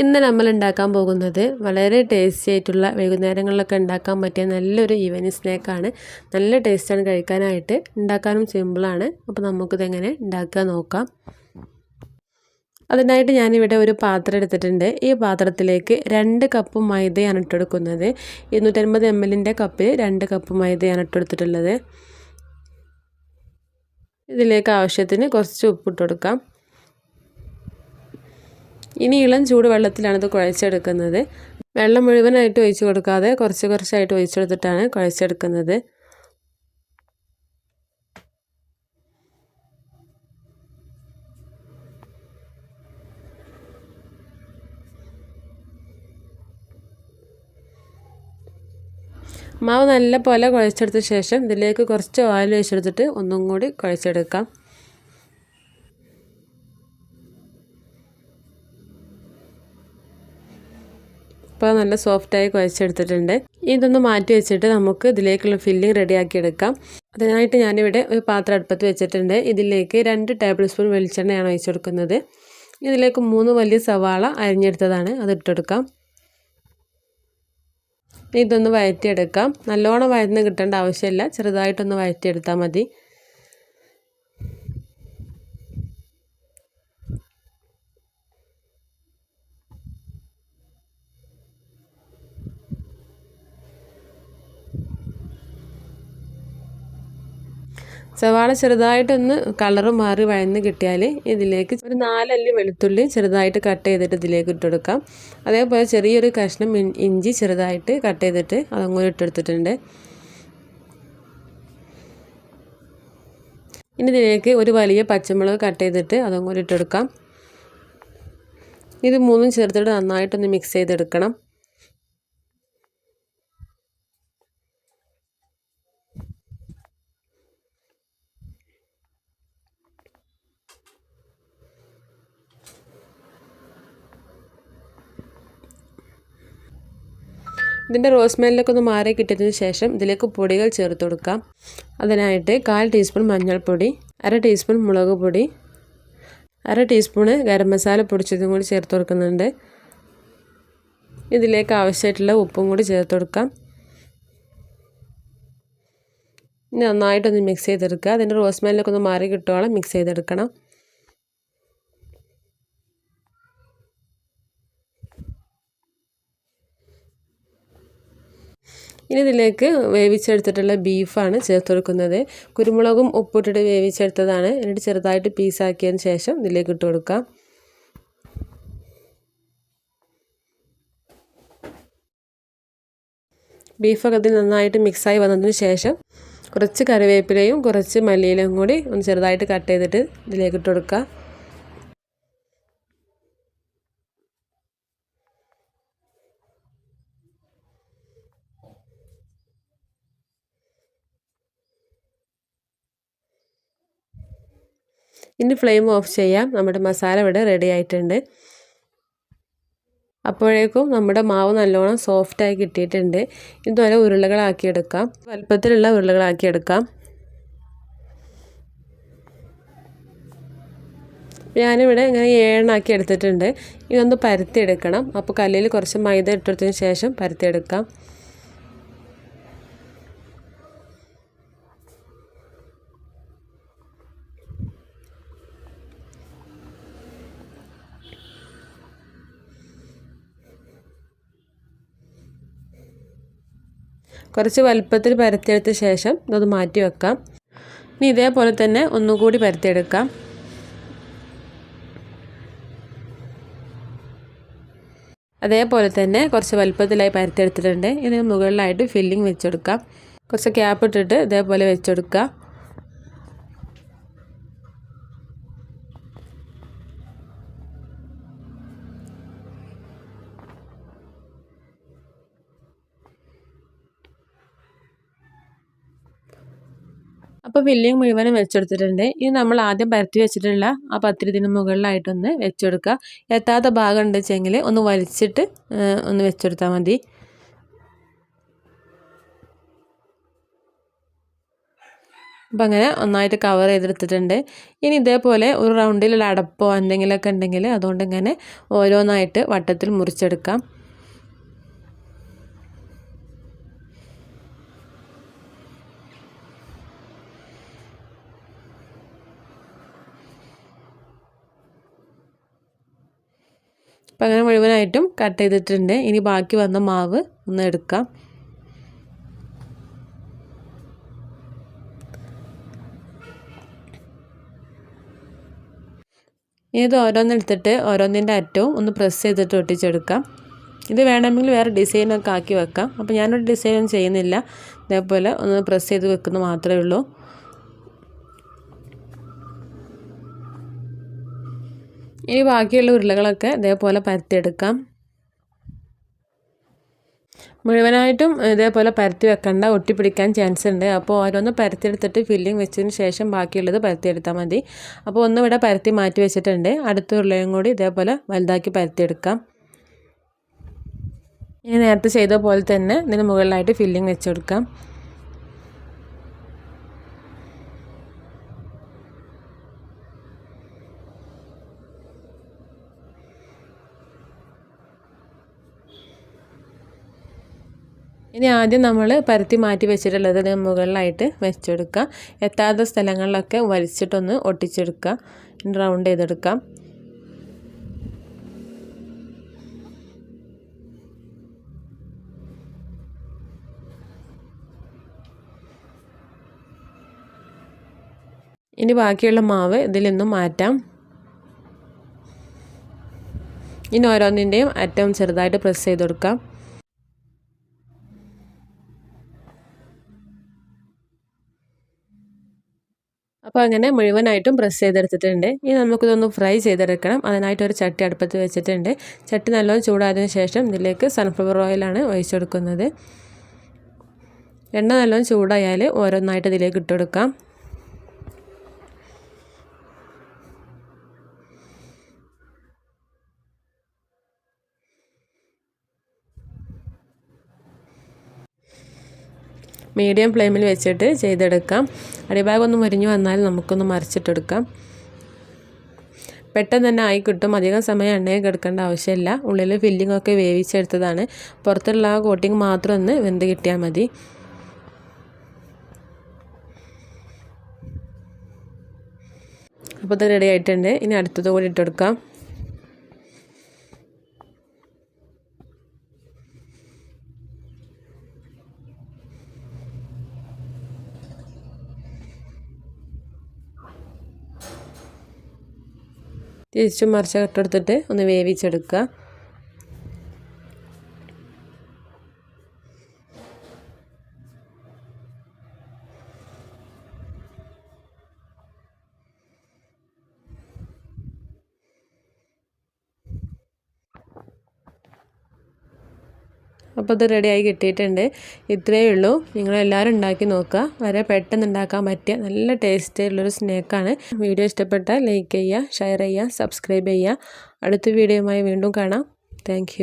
ഇന്ന് നമ്മൾ ഉണ്ടാക്കാൻ പോകുന്നത് വളരെ ടേസ്റ്റി ആയിട്ടുള്ള വൈകുന്നേരങ്ങളിലൊക്കെ ഉണ്ടാക്കാൻ പറ്റിയ നല്ലൊരു ഈവനിങ് സ്നാക്കാണ് നല്ല ടേസ്റ്റാണ് കഴിക്കാനായിട്ട്. ഉണ്ടാക്കാനും സിമ്പിളാണ് അപ്പോൾ നമുക്കിതെങ്ങനെ ഉണ്ടാക്കുക നോക്കാം. അതിനായിട്ട് ഞാനിവിടെ ഒരു പാത്രം എടുത്തിട്ടുണ്ട്. ഈ പാത്രത്തിലേക്ക് രണ്ട് കപ്പ് മൈദയാണ് ഇട്ടെടുക്കുന്നത്. ഇരുന്നൂറ്റൻപത് എം എല്ലിന്റെ കപ്പിൽ രണ്ട് കപ്പ് മൈദയാണ് ഇട്ടെടുത്തിട്ടുള്ളത്. ഇതിലേക്ക് ആവശ്യത്തിന് കുറച്ച് ഉപ്പിട്ട് കൊടുക്കാം. ഇനി ഇളം ചൂട് വെള്ളത്തിലാണ് ഇത് കുഴച്ചെടുക്കുന്നത്. വെള്ളം മുഴുവനായിട്ട് ഒഴിച്ചു കൊടുക്കാതെ കുറച്ച് കുറച്ചായിട്ട് ഒഴിച്ചെടുത്തിട്ടാണ് കുഴച്ചെടുക്കുന്നത്. മാവ് നല്ല പോലെ കുഴച്ചെടുത്ത ശേഷം ഇതിലേക്ക് കുറച്ച് ഓയിൽ ഒഴിച്ചെടുത്തിട്ട് ഒന്നും കൂടി കുഴച്ചെടുക്കാം. ഇപ്പോൾ നല്ല സോഫ്റ്റായി കുഴച്ചെടുത്തിട്ടുണ്ട്. ഇതൊന്ന് മാറ്റി വെച്ചിട്ട് നമുക്ക് ഇതിലേക്കുള്ള ഫില്ലിംഗ് റെഡിയാക്കി എടുക്കാം അതിനായിട്ട് ഞാനിവിടെ ഒരു പാത്രം അടുപ്പത്ത് വെച്ചിട്ടുണ്ട്. ഇതിലേക്ക് രണ്ട് ടേബിൾ സ്പൂൺ വെളിച്ചെണ്ണയാണ് ഒഴിച്ചു കൊടുക്കുന്നത് ഇതിലേക്ക് മൂന്ന് വലിയ സവാള അരിഞ്ഞെടുത്തതാണ്. അത് ഇട്ടെടുക്കാം. ഇതൊന്ന് വഴറ്റിയെടുക്കാം നല്ലോണം വഴന്ന് കിട്ടേണ്ട ആവശ്യമില്ല. ചെറുതായിട്ടൊന്ന് വഴറ്റിയെടുത്താൽ മതി. സവാള ചെറുതായിട്ടൊന്ന് കളറ് മാറി വഴന്ന് കിട്ടിയാൽ ഇതിലേക്ക് ഒരു നാലല്ലി വെളുത്തുള്ളി ചെറുതായിട്ട് കട്ട് ചെയ്തിട്ട് ഇതിലേക്ക് ഇട്ടെടുക്കാം. അതേപോലെ ചെറിയൊരു കഷ്ണം ഇഞ്ചി ചെറുതായിട്ട് കട്ട് ചെയ്തിട്ട് അതങ്ങോട്ട് ഇട്ടെടുത്തിട്ടുണ്ട്. ഇനി ഇതിലേക്ക് ഒരു വലിയ പച്ചമുളക് കട്ട് ചെയ്തിട്ട് അതങ്ങോട്ട് ഇട്ടെടുക്കാം. ഇത് മൂന്നും ചേർത്തിട്ട് നന്നായിട്ടൊന്ന് മിക്സ് ചെയ്തെടുക്കണം. ഇതിന്റെ റോസ്മേലിലൊക്കെ ഒന്ന് മാറി കിട്ടിയതിന് ശേഷം ഇതിലേക്ക് പൊടികൾ ചേർത്ത് കൊടുക്കാം. അതിനായിട്ട് കാൽ ടീസ്പൂൺ മഞ്ഞൾപ്പൊടി അര ടീസ്പൂൺ മുളക് പൊടി അര ടീസ്പൂണ് ഗരം മസാല പൊടിച്ചതും കൂടി ചേർത്ത് കൊടുക്കുന്നുണ്ട്. ഇതിലേക്ക് ആവശ്യമായിട്ടുള്ള ഉപ്പും കൂടി ചേർത്ത് കൊടുക്കാം. നന്നായിട്ടൊന്ന് മിക്സ് ചെയ്തെടുക്കുക. അതിന്റെ റോസ്മേലിലൊക്കെ ഒന്ന് മാറി കിട്ടുവോളം മിക്സ് ചെയ്തെടുക്കണം. ഇനി ഇതിലേക്ക് വേവിച്ചെടുത്തിട്ടുള്ള ബീഫാണ് ചേർത്ത് കൊടുക്കുന്നത്. കുരുമുളകും ഉപ്പിട്ടിട്ട് വേവിച്ചെടുത്തതാണ്. എന്നിട്ട് ചെറുതായിട്ട് പീസാക്കിയതിന് ശേഷം ഇതിലേക്ക് ഇട്ട് കൊടുക്കാം. ബീഫൊക്കെ ഇതിൽ നന്നായിട്ട് മിക്സായി വന്നതിന് ശേഷം കുറച്ച് കറിവേപ്പിലയും കുറച്ച് മല്ലിയിലയും കൂടി ഒന്ന് ചെറുതായിട്ട് കട്ട് ചെയ്തിട്ട് ഇതിലേക്ക് ഇട്ട് കൊടുക്കുക ഇനി ഫ്ലെയിം ഓഫ് ചെയ്യാം. നമ്മുടെ മസാല ഇവിടെ റെഡി ആയിട്ടുണ്ട്. അപ്പോഴേക്കും നമ്മുടെ മാവ് നല്ലോണം സോഫ്റ്റായി കിട്ടിയിട്ടുണ്ട്. ഇതുപോലെ ഉരുളകളാക്കിയെടുക്കാം വലുപ്പത്തിലുള്ള ഉരുളകളാക്കിയെടുക്കാം ഞാനിവിടെ ഇങ്ങനെ ഏഴെണ്ണാക്കി എടുത്തിട്ടുണ്ട്. ഇതൊന്ന് പരത്തിയെടുക്കണം. അപ്പോൾ കല്ലിൽ കുറച്ച് മൈദ ഇട്ടെടുത്തതിന് ശേഷം പരത്തിയെടുക്കാം. കുറച്ച് വലുപ്പത്തിൽ പരത്തിയെടുത്ത ശേഷം ഇതൊന്ന് മാറ്റി വെക്കാം. ഇനി ഇതേപോലെ തന്നെ ഒന്നുകൂടി പരത്തിയെടുക്കാം. അതേപോലെ തന്നെ കുറച്ച് വലുപ്പത്തിലായി പരത്തിയെടുത്തിട്ടുണ്ട്. ഇതിന് മുകളിലായിട്ട് ഫില്ലിംഗ് വെച്ചെടുക്കാം. കുറച്ച് ക്യാപ്പ് ഇട്ടിട്ട് ഇതേപോലെ വെച്ചെടുക്കുക അപ്പോൾ ഫില്ലിങ് മുഴുവനും വെച്ചെടുത്തിട്ടുണ്ട്. ഇനി നമ്മൾ ആദ്യം പരത്തി വെച്ചിട്ടുള്ള ആ പത്തിരിതിന് മുകളിലായിട്ടൊന്ന് വെച്ചെടുക്കുക. എത്താത്ത ഭാഗം ഉണ്ട് വെച്ചെങ്കിൽ ഒന്ന് വലിച്ചിട്ട് ഒന്ന് വെച്ചെടുത്താൽ മതി. അപ്പം അങ്ങനെ ഒന്നായിട്ട് കവർ ചെയ്തെടുത്തിട്ടുണ്ട്. ഇനി ഇതേപോലെ ഒരു റൗണ്ടിലുള്ള അടപ്പോ എന്തെങ്കിലുമൊക്കെ ഉണ്ടെങ്കിൽ അതുകൊണ്ട് ഇങ്ങനെ ഓരോന്നായിട്ട് വട്ടത്തിൽ മുറിച്ചെടുക്കാം. അപ്പം അങ്ങനെ മുഴുവനായിട്ടും കട്ട് ചെയ്തിട്ടുണ്ട്. ഇനി ബാക്കി വന്ന മാവ് ഒന്ന് എടുക്കാം. ഇത് ഓരോന്നെടുത്തിട്ട് ഓരോന്നിന്റെ അറ്റവും ഒന്ന് പ്രസ് ചെയ്തിട്ട് ഒട്ടിച്ചെടുക്കാം. ഇത് വേണമെങ്കിൽ വേറെ ഡിസൈനൊക്കെ ആക്കി വെക്കാം. അപ്പോൾ ഞാനൊരു ഡിസൈനൊന്നും ചെയ്യുന്നില്ല. ഇതേപോലെ ഒന്ന് പ്രസ് ചെയ്ത് വെക്കുന്നത് മാത്രമേ ഉള്ളൂ. ഇനി ബാക്കിയുള്ള ഉരുളകളൊക്കെ ഇതേപോലെ പരത്തിയെടുക്കാം. മുഴുവനായിട്ടും ഇതേപോലെ പരത്തി വെക്കണ്ട ഒട്ടിപ്പിടിക്കാൻ ചാൻസ് ഉണ്ട്. അപ്പോൾ ഓരോന്ന് പരത്തിയെടുത്തിട്ട് ഫില്ലിംഗ് വെച്ചതിന് ശേഷം ബാക്കിയുള്ളത് പരത്തിയെടുത്താൽ മതി. അപ്പോൾ ഒന്ന് ഇവിടെ പരത്തി മാറ്റി വെച്ചിട്ടുണ്ട്. അടുത്ത ഉരുളയും കൂടി ഇതേപോലെ വലുതാക്കി പരത്തിയെടുക്കാം. ഇനി നേരത്തെ ചെയ്ത പോലെ തന്നെ ഇതിന് മുകളിലായിട്ട് ഫില്ലിംഗ് വെച്ചെടുക്കാം. ഇനി ആദ്യം നമ്മൾ പരത്തി മാറ്റി വെച്ചിട്ടുള്ളത് മുകളിലായിട്ട് വെച്ചെടുക്കുക. എത്താത്ത സ്ഥലങ്ങളിലൊക്കെ വലിച്ചിട്ടൊന്ന് ഒട്ടിച്ചെടുക്കുക. റൗണ്ട് ചെയ്തെടുക്കാം ഇനി ബാക്കിയുള്ള മാവ് ഇതിൽ നിന്നും മാറ്റാം. ഇനി ഓരോന്നിന്റെയും അറ്റവും ചെറുതായിട്ട് പ്രസ് ചെയ്ത് കൊടുക്കാം അപ്പോൾ അങ്ങനെ മുഴുവനായിട്ടും പ്രസ് ചെയ്തെടുത്തിട്ടുണ്ട്. ഇനി നമുക്കിതൊന്ന് ഫ്രൈ ചെയ്തെടുക്കണം. അതിനായിട്ട് ഒരു ചട്ടി അടുപ്പത്ത് വെച്ചിട്ടുണ്ട്. ചട്ടി നല്ലോണം ചൂടായതിനു ശേഷം ഇതിലേക്ക് സൺഫ്ലവർ ഓയിലാണ് ഒഴിച്ചു കൊടുക്കുന്നത് എണ്ണ നല്ലോണം ചൂടായാൽ ഓരോന്നായിട്ട് ഇതിലേക്ക് ഇട്ടുകൊടുക്കാം മീഡിയം ഫ്ലെയിമിൽ വെച്ചിട്ട് ചെയ്തെടുക്കാം. അടിഭാഗമൊന്നും മുരിഞ്ഞു വന്നാൽ നമുക്കൊന്ന് മറിച്ചിട്ടെടുക്കാം. പെട്ടെന്ന് തന്നെ ആയി കിട്ടും. അധികം സമയം എണ്ണയിൽ കിടക്കേണ്ട ആവശ്യമില്ല. ഉള്ളിൽ ഫില്ലിംഗ് ഒക്കെ വേവിച്ചെടുത്തതാണ്. പുറത്തുള്ള ആ കോട്ടിങ് മാത്രം ഒന്ന് വെന്ത് കിട്ടിയാൽ മതി. അപ്പോൾ ഇത് റെഡി ആയിട്ടുണ്ട്. ഇനി അടുത്തത് കൂടി ഇട്ടെടുക്കാം. തിരിച്ചും മറിച്ച കട്ടെടുത്തിട്ട് ഒന്ന് വേവിച്ചെടുക്കുക. അപ്പോൾ ഇത് റെഡിയായി കിട്ടിയിട്ടുണ്ട്. ഇത്രയേ ഉള്ളൂ. നിങ്ങളെല്ലാവരും ഉണ്ടാക്കി നോക്കുക. വളരെ പെട്ടെന്ന് ഉണ്ടാക്കാൻ പറ്റിയ നല്ല ടേസ്റ്റ് ഉള്ളൊരു സ്നാക്കാണ് വീഡിയോ ഇഷ്ടപ്പെട്ടാൽ ലൈക്ക് ചെയ്യുക ഷെയർ ചെയ്യുക സബ്സ്ക്രൈബ് ചെയ്യുക. അടുത്ത വീഡിയോയുമായി വീണ്ടും കാണാം. താങ്ക്